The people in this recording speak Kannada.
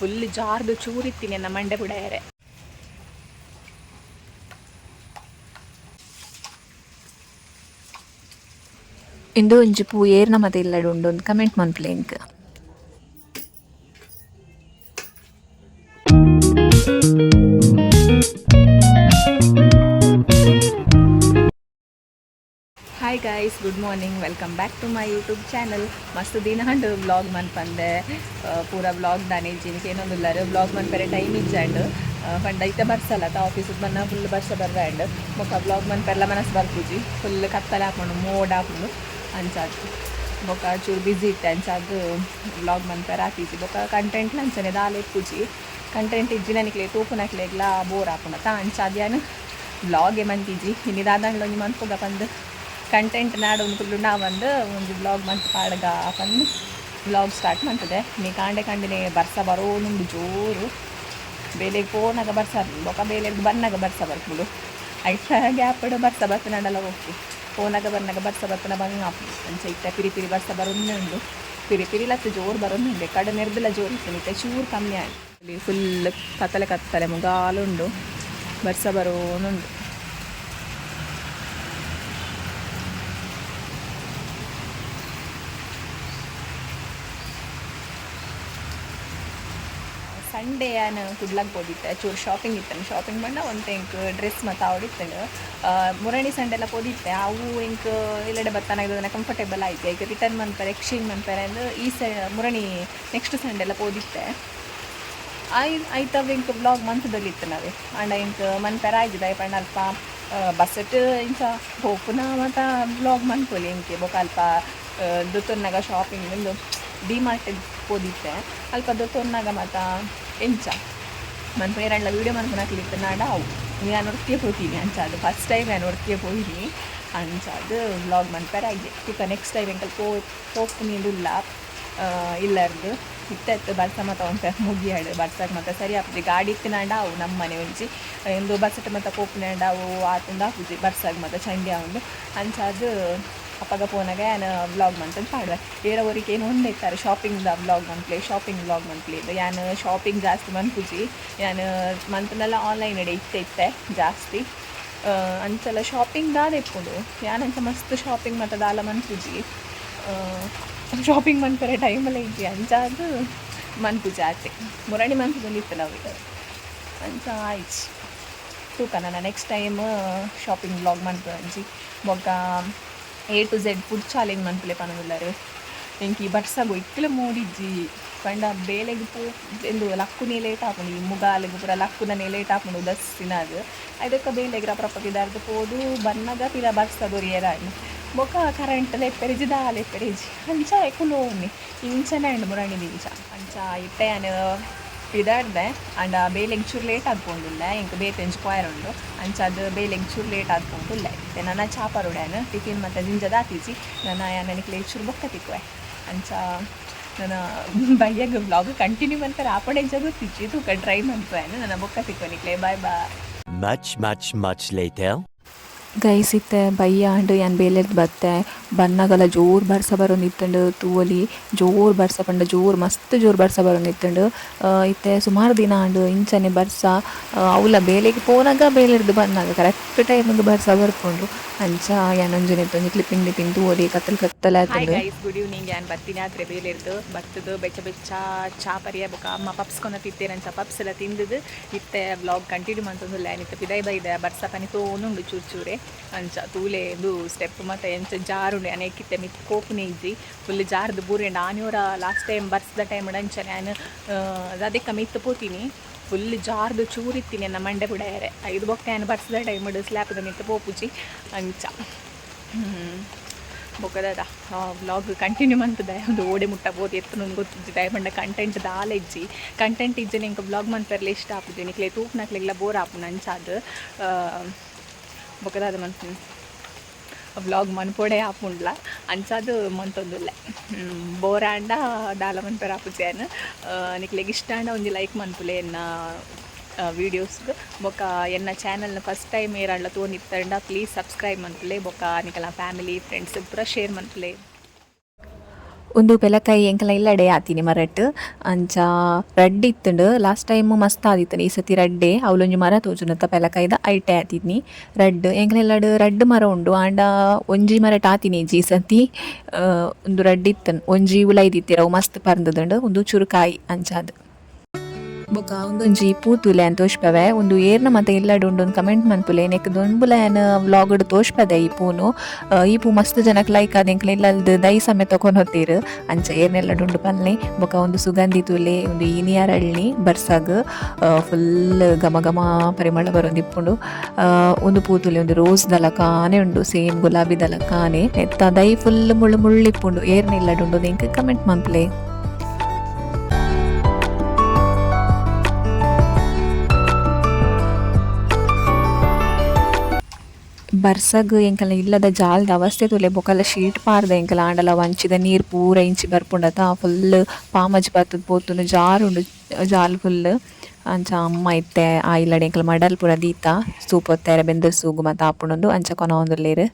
ಫುಲ್ ಜಾರ್ದು ಚೂರಿತ್ತೀನಿ ನನ್ನ ಮಂಡೆ ಬಿಡಾಯರೆ ಇಂದು ಒಂಜಿ ಪೂ ಏರ್ನ ಮತ್ತೆ ಇಲ್ಲಡು ಉಂಡು ಒಂದು comment hi guys good morning welcome back to my YouTube channel ಮಸ್ತ್ ದಿನ ಹಂಡು ಬ್ಲಾಗ್ ಮನ್ಪಂದೆ ಪೂರ ಬ್ಲಾಗ್ ದಾನೆ ಇಜ್ಜಿನಿಕೆ ಏನೊಂದು ಇಲ್ಲಾರು ಬ್ಲಾಗ್ ಮನ್ಪರೆ ಟೈಮ್ ಇಜ್ಜಂಡು ಪಂಡ ಐತೆ ಬರ್ಸಲ್ಲ, ತ ಆಫೀಸ್ ಬನ್ನ ಫುಲ್ ಬರ್ಸ ಬರ್ರಂಡ್ ಬೊಕ ಬ್ಲಾಗ್ ಮನ್ಪೆಲ್ಲ ಮನಸ್ಸು ಬರ್ಪುಜಿ ಫುಲ್ ಕತ್ತಲೆ ಹಾಕೊಂಡು ಮೋಡ್ ಹಾಕೊಂಡು ಅಂಚಾದು. ಬೊಕ ಚೂರು ಬಿಸಿ ಇತ್ತೆ ಅಂಚಾದು ಬ್ಲಾಗ್ ಮನ್ಪೆರ ಹಾಕಿಜಿ ಬೊಕ ಕಂಟೆಂಟ್ ಅಂಚನೆ ದಾಲೆ ಇಪ್ಪುಜಿ ಕಂಟೆಂಟ್ ಇಜ್ಜಿನನಿಕ್ಲೆ ತೂಪುನಕ್ಲೆಗ್ಲ ಬೋರ್ ಹಾಕೊಂಡ ತ ಅಂಚಾದ್ಯಾನು ಬ್ಲಾಗ್ ಮಂತಿಜಿ ಇನ್ನಿದಾದಂಡ್ಲ ಒಂಜಿ ಮನ್ಪುಗ ಪಂದು ಕಂಟೆಂಟ್ ನಾಡು ನಾ ಒಂದು ಒಂದು ಬ್ಲಾಗ್ ಮಂತ್ ಪಾಡ್ಗ ಪಂದು ಬ್ಲಾಗ್ ಸ್ಟಾರ್ಟ್ ಮಾಡ್ತದೆ. ನೀ ಕಾಂಡೆ ಕಂಡಿನೇ ಬರ್ಸ ಬರೋ ಬರೋನುಂಡು ಜೋರು. ಬೇಲೆಗೆ ಪೋನಾಗ ಬರ್ಸ ಬೊಕ ಬೇಲೆಗೆ ಬನ್ನಾಗ ಬರ್ಸ ಬರ್ಪುಡು ಗ್ಯಾಪ್ ಗ್ಯಾಪಡು ಬರ್ಸ ಬರ್ತನಡಲ್ಲ ಹೋಗ್ತಿ. ಫೋನಾಗ ಬರ್ನಾಗ ಬರ್ಸ ಬರ್ತನ ಬಂಗ ಅಂಚೆ ಇತ್ತ ಪಿರಿ ಪಿರಿ ಬರ್ಸ ಬರೋದು ಪಿರಿ ಪಿರಿ ಲತ್ತು ಜೋರು ಬರೋದು ಕಡೆ ನೆರ್ದಿಲ್ಲ ಜೋರು ಇತ್ತು ಚೂರು ಕಮ್ಮಿ ಆಯ್ತು. ಫುಲ್ ಕತ್ತಲೆ ಕತ್ತಲೆ ಮುಗಾಲುಂಡು. ಬರ್ಸ ಬರೋನುಂಡು ಸಂಡೇ ನಾನು ಕುಡ್ಲಾಗ ಪೋದಿತ್ತೆ ಚೂರು ಶಾಪಿಂಗ್ ಇತ್ತೇನೆ ಶಾಪಿಂಗ್ ಮಾಡ ಒಂದು ಇಂಕ್ ಡ್ರೆಸ್ ಮತ್ತು ಅವಡಿತ್ತೇನೆ ಮುರಣಿ ಸಂಡೆಲ್ಲ ಪೋದಿತ್ತೆ ಅವು ಇಂಕ್ ಬರ್ತಾನೆ ಬರ್ತಾನಾಗ ಕಂಫರ್ಟೇಬಲ್ ಆಯ್ತು. ಈಗ ರಿಟರ್ನ್ ಮಾಡ್ತಾರೆ ಎಕ್ಸ್ಚೇಂಜ್ ಮಾಡ್ತಾರೆ ಅಂದ್ರೆ ಈ ಸ, ಮುರಣಿ ನೆಕ್ಸ್ಟ್ ಸಂಡೆಲ್ಲ ಪೋದಿತ್ತೆ ಆಯ್ ಆಯ್ತವ ಇಂಕ ಬ್ಲಾಗ್ ಮಂತ್ದಲ್ಲಿ ಇತ್ತು ನಾವೇ. ಅಂಡ ಮನ್ ಮನ್ಪೆರ ಆಯ್ತು. ಪಣ್ಣ ಅಲ್ಪ ಬಸ್ಸಟ್ ಇಂಕ ಹೋಪುನ ಮತ್ತು ಬ್ಲಾಗ್ ಮನ್ಪೋಲಿ ಇಂಕೆ ಬೊಕ ಅಲ್ಪ ದೊತ್ತೊನ್ನಾಗ ಶಾಪಿಂಗ್ ಒಂದು ಡಿಮಾರ್ಟ್ ಹೋದಿತ್ತೆ ಅಲ್ಪ ದೊತ್ತೊನ್ನಾಗ ಮತ್ತು ಎಂಚ. ಮನ್ ಪೇರಂಡ್ಲ ವೀಡಿಯೋ ಮನ್ಪುನಕ್ಲಿತ್ತು ನಾಡ ಅವು. ನಾನು ಒಟ್ಟಿಗೆ ಹೋಗ್ತೀನಿ ಅಂಚಾದು ಫಸ್ಟ್ ಟೈಮ್ ನಾನು ಒಟ್ಟಿಗೆ ಹೋಗಿನಿ ಅಂಚಾದು ಬ್ಲಾಗ್ ಮನ್ಪೆರ ಆಗಿದೆ ಈಗ ನೆಕ್ಸ್ಟ್ ಟೈಮ್ ಎಂಕಲ್ ಪೋ ಹೋಗ್ತೀನಿ ಇಲ್ಲರ್ದು. ಇತ್ತ ಬರ್ಸ ಮತ್ತು ಒಂದು ಮುಗಿಯಾಡು ಬರ್ಸಕ್ಕೆ ಮತ್ತೆ ಸರಿ ಆಗ್ತದೆ. ಗಾಡಿ ಇತ್ತಿನಾಂಡ ಅವು ನಮ್ಮ ಮನೆ ಒಂಜಿ. ಎಂದು ಬಸ್ಸಟ್ ಮತ್ತು ಪೋಪಿನಾಂಡ ಅವು, ಆತಂದು ಹಾಕುಜಿ ಬರ್ಸಾಗ ಮತ್ತು ಚಂಡಿ ಅವಂಡು ಅಂಚಾದು ಅಪ್ಪಗ ಫೋನಾಗ ನಾನು ವ್ಲಾಗ್ ಮಾಡ್ತಂತ ಮಾಡಿದೆ ಏರವರಿಗೆ ಏನು ಒಂದೇ ಇತ್ತಾರೆ ಶಾಪಿಂಗ್ದ vlog monthly shopping vlog monthly ಇದು ಶಾಪಿಂಗ್ ಜಾಸ್ತಿ ಮನ್ಪುಜಿ, ಯಾನು ಮಂತ್ನೆಲ್ಲ ಆನ್ಲೈನ್ ಎಡೆ ಇತ್ತೆ ಇತ್ತೆ, ಜಾಸ್ತಿ. ಅಂಚಲ್ಲ ಶಾಪಿಂಗ್ ದಾದ ಇಪ್ಪುಡು ಯಾನಂಚ ಮಸ್ತ್ ಶಾಪಿಂಗ್ ಮತ್ತು ದಾಲ ಮನ್ಪುಜಿ. ಶಾಪಿಂಗ್ ಮನ್ಪರೆ ಟೈಮಲ್ಲ ಇದ್ದಿ ಅಂಚಾದು ಮನ್ಪುಜಿ ಆಚೆ. ಮುರಳಿ ಮನ್ಪು ಬಂದಿತ್ತು ನಾವು ಅಂಚ ಆಯ್ತು ತೂಕ ನಾನು ನೆಕ್ಸ್ಟ್ ಟೈಮ್ ಶಾಪಿಂಗ್ ಬ್ಲಾಗ್ ಮನ್ಪು ಅಂಜಿ. ಬೊಕ್ಕ A to Z food challenge ಮನ್ಪುಲೆ എനിക്ക് ಬರ್ಸಗು ಇಕ್ಕಲ ಮೂಡಿಜ್ಜಿ ಪಂಡ ಬೇಲೆಗ್ ಪೂ ಎಂದು ಲಕ್ಕುನೇ ಲೇಟ್ ಹಾಕೊಂಡು ಈ ಮುಗಾಲಿಗೆ ಪೂರ ಲಕ್ಕುನೇ ಲೇಟ್ ಹಾಕೊಂಡು ದಸ್ಸಿನಾಗ ಅದಕ್ಕೆ ಬೇಲೆಗ್ ರಪ್ರಪ್ಪಗಿದಾರ್ದು ಪೋದು ಬನ್ನಗ ಪಿರ ಬರ್ಸದೊರಿ ಏರಾಣಿ ಬೊಕ ಕರೆಂಟ್ ಲೆಪ್ಪೆರಿಜಿ ದಾ ಲೆಪ್ಪೆರಿಜಿ ಅಂಚ ಎಕುಲೋನಿ ಇಂಚನೆ ಅಂಡ್ ಮುರಣಿ ಇಂಚ ಅಂಚ ಇಟ್ಟೆ ನಾನು ಇದಾಡ್ದೆ ಅಂಡ ಬೇಲೆಗ್ ಚೂರು ಲೇಟ್ ಆದ್ಕೊಂಡಿಲ್ಲ ಇಂಕ ಬೇತೆಂಜ್ ಕೊಯರ್ ಉಂಡು ಅಂಚದು ಬೇಲೆಗ್ ಚೂರು ಲೇಟ್ ಆದ್ಕೊಂಡಿಲ್ಲ ಮತ್ತೆ ನನ್ನ ಚಾಪರುಡ್ಯಾನು ಟಿಫಿನ್ ಮತ್ತು ಜಿಂಜದ ಹಾಕಿಸಿ ನನ್ನ ನನಗೆ ಚೂರು ಬೊಕ್ಕ ತಿಕ್ಕುವೆ ಅಂಚ ನನ್ನ ಬಯ್ಯಾಗ ಬ್ಲಾಗ್ ಕಂಟಿನ್ಯೂ ಮಾಡ್ತಾರೆ ಆಪಣೆ ಜಗುತ್ತಿಚ್ಚಿ ತೂಕ ಟ್ರೈ ಮಾಡ್ತೇನೆ ನನ್ನ ಬೊಕ್ಕ ತಿಕ್ಕೋನಿಕ್ಲೆ bye bye Much, much, much later. Guys ಇತ್ತೆ ಬಯ್ಯ ಅಂಡು ಯಾನ್ ಬೇಲೆರ್ದು ಬತ್ತೆ. ಬನ್ನಗಲ ಜೋರು ಬರ್ಸ ಬರೋ ನಿತ್ತಂಡು ತೂವಲಿ, ಜೋರು ಬರ್ಸ ಪಂಡ, ಜೋರು ಮಸ್ತ್ ಜೋರು ಬರ್ಸ ಬರೋ ನಿತ್ತಂಡು ಇತ್ತೆ ಸುಮಾರು ದಿನ ಆಂಡು ಇಂಚನೆ ಬರ್ಸ ಅವಲ ಬೇಲೆಗೆ ಪೋನಾಗ ಬೇಲೆರ್ದ್ ಬನ್ನಾಗ ಕರೆಕ್ಟ್ ಟೈಮಿಗೆ ಬರ್ಸ ಬರ್ಕೊಂಡು ಅಂಚ ಇತ್ತೊಂಜಿ ಕ್ಲಿಪ್ಪಿಂಗ್ ಲಿಪ್ಪಿಂಗ್ ಓದಿ ಕತ್ತಲ್ ಕತ್ತಲ ಹಾಯ್ ಆತಂಡು ಗೈಸ್ ಗುಡ್ ಈವ್ನಿಂಗ್ ಏನು ಬರ್ತೀನಿ? ಆದರೆ ಬೇಲಿರ್ದು ಬರ್ತದು ಬೆಚ್ಚ ಬೆಚ್ಚ ಚಾ ಪರಿಯ ಬೊಕ. ಅಮ್ಮ ಪಪ್ಸ್ಕೊನ ಅಂಚ ಪಪ್ಸ್ ಎಲ್ಲ ತಿಂದದು ಇತ್ತೆ ವ್ಲಾಗ್ ಕಂಟಿನ್ಯೂ ಮಾಡ್ತಂದಿಲ್ಲ ಏನಿತ್ತು? ಪಿದೈ ಬೈದ ಬರ್ಸ ಪನಿ ತೋನುಂಡು ಚೂರು ಚೂರೆ. ಅಂಚ ತೂಲೆ ಇದು ಸ್ಟೆಪ್ ಮತ್ತು ಎಂಚ ಜಾರುಂಡೆ ಅನೇಕಿತ್ತೆ ಮಿತ್ ಕೋಪುನೆ ಇಜ್ಜಿ ಫುಲ್ ಜಾರ್ದು ಬೂರೆ ಆನಿಯೋರ ಲಾಸ್ಟ್ ಟೈಮ್ ಬರ್ಸ್ದ ಟೈಮ್ ಅಂಚ. ನಾನು ಅದಕ್ಕೆ ಮಿತ್ತು ಪೋತೀನಿ. ಫುಲ್ ಜಾರ್ದು ಚೂರಿತ್ತೀನಿ ನನ್ನ ಮಂಡೆ ಬಿಡಾಯರೆ ಐದು ಬೊಕ್ಕ ಏನು ಬರ್ಸ್ದ ಟೈಮ್ ಸ್ಲ್ಯಾಪ್ದ ನಿಂತು ಪೋಪುಜಿ ಅಂಚ. ಬೊಕ್ಕದ ವ್ಲಾಗ್ ಕಂಟಿನ್ಯೂ ಮಂತದ ಒಂದು ಓಡೆ ಮುಟ್ಟ ಬೋದು ಎತ್ತು ನಂಗೆ ಗೊತ್ತಿದ್ದೆ ಬಂಡ ಕಂಟೆಂಟ್ ದಾಲ ಇಜ್ಜಿ. ಕಂಟೆಂಟ್ ಇಜ್ಜಿ ನಿಂಗೆ ವ್ಲಾಗ್ ಮಂತರ್ಲೆ ಇಷ್ಟ ಆಗ್ತಿದ್ದೀನಿ ನಿಕ್ಲೆ ತೂಪ್ ನಕ್ಲೆಗ್ಲ ಬೋರ್ ಆಪು ನಂಚಾದ ಬೊಕ್ಕದಾದ ಮನ್ಪು ವ್ಲಾಗ್ ಮನ್ಪೊಡೆ ಆಪುಂಡ್ಲ ಅಂಚಾದು ಮಂತೊಂದುಲ್ಲೆ ಬೋರಾಂಡ ದಾಲ ಮನ್ಪೆರ ಆಪುಜೇನು ನಿಕ್ಲೆಗ್ ಇಷ್ಟಾಂಡ ಒಂಜಿ ಲೈಕ್ ಮನ್ಪುಲೆ ಎನ್ನ ವೀಡಿಯೋಸ್ಗೆ ಬೊಕ ಎನ್ನ ಚಾನಲ್ನ ಫಸ್ಟ್ ಟೈಮ್ ಏರಾಂಡ್ಲ ತೋನಿತ್ತಂಡ ಪ್ಲೀಸ್ ಸಬ್ಸ್ಕ್ರೈಬ್ ಮನ್ಪುಲೆ ಬೊಕ ನಿಕಲ ಫ್ಯಾಮಿಲಿ ಫ್ರೆಂಡ್ಸ್ ಪೂರ ಶೇರ್ ಮನ್ಪುಲೆ ಒಂದು ಪೆಲಕಾಯಿ ಎಂಕಲ ಇಲ್ಲಡೆ ಆತೀನಿ ಮರಟ್. ಅಂಚ ರಡ್ಡ್ ಇತ್ತುಂಡು. ಲಾಸ್ಟ್ ಟೈಮ್ ಮಸ್ತ್ ಆದಿತ್ತನು ಈ ಸತಿ ರಡ್ಡೆ ಅವಲೊಂಜಿ ಮರ ತೋಜುನತ್ತ ಪೆಲಕಾಯಿದ ಐಟೆ ಆತಿದ್ನಿ. ರಡ್ಡ್ ಎಂಕಲೆಲ್ಲಡ್ ರಡ್ಡ್ ಮರ ಉಂಡು. ಆಂಡ ಒಂಜಿ ಮರಟ್ ಆತಿನಿ ಈ ಸತಿ. ಒಂದು ರಡ್ಡ್ ಇತ್ತನ್ ಒಂಜಿ ಉಲೈದಿತ್ತಿರ ಅವು ಮಸ್ತ್ ಪರ್ಂದದುಂಡು. ಒಂದು ಚುರುಕಾಯಿ ಅಂಚಾದ್ ಬೊಕ ಉಂದೊಂಜಿ ಪೂತುಲೆ ಅಂತ ತೋಷ್ಪವೆ ಒಂದು ಏರ್ನ ಮತ್ತೆ ಇಲ್ಲಡು ಉಂಡು ಒಂದು ಕಮೆಂಟ್ ಮನ್ಪುಲೆ. ನೆಕ್ ದೊಂಬುಲೆನ ವ್ಲಾಗ್ಡ್ ತೋಷ್ಪದೆ ಈ ಪೂನು. ಈ ಪೂ ಮಸ್ತ್ ಜನಕ್ ಲೈಕ್ ಆದ ಎಂಕ್ಲೆ ಇಲ್ಲಲ್ದು ದೈ ಸಮೇತ ತೊಕೊಂಡು ಹೊತ್ತೀರು ಅಂಚ ಏರ್ನೆಲ್ಲಡು ಉಂಡು ಪನ್ಲೆ ಬೊಕ ಒಂದು ಸುಗಂಧಿ ತುಲೆ, ಒಂದು ಇನಿಯರ್ ಅಳ್ಳಿ ಬರ್ಸಾಗ್ ಫುಲ್ ಘಮ ಘಮ ಪರಿಮಳ ಬರೋದು ಇಪ್ಪುಂಡು ಒಂದು ಪೂತುಲೆ ಒಂದು ರೋಸ್ ದಲ ಕಾನೆ ಉಂಡು, ಸೇಮ್ ಗುಲಾಬಿ ದಲಕಾನೆ ನೆತ್ತ ದೈ ಫುಲ್ ಮುಳ್ಳು ಮುಳ್ಳಿಪ್ಪುಂಡು ಏರ್ನೆಲ್ಲಡು ಉಂಡು ಎಂಕ್ ಕಮೆಂಟ್ ಮನ್ಪುಲೆ. ಬರ್ಸಗ್ ಎಂಕಲ್ನ ಇಲ್ಲದ ಜಾಲ್ದ ಅವಸ್ಥೆ ತುಲೆ ಬೊಕಲ್ಲ ಶೀಟ್ ಪಾರ್ದ ಎಂಕಲ ಆಂಡಲ ವಂಚಿದ ನೀರ್ ಪೂರ ಇಂಚಿ ಬರ್ಪುಂಡತ. ಫುಲ್ ಪಾಮಜ್ ಬರ್ತದ ಪೋತುನು ಜಾರುಂಡು, ಜಾಲ್ ಫುಲ್ ಅಂಚ ಅಮ್ಮ ಇತ್ತೆ, ಆ ಇಲ್ಲಡೆ ಎಂಕಲ್ ಮಡಲ್ ಪೂರ ದೀತ. ಸೂಪ್ ಬೆಂದ ಸೂಗು ಮತ್ತು ಆಪುಣೊಂದು ಅಂಚ ಕೊನ ಒಂದುಲ್ಲೇರು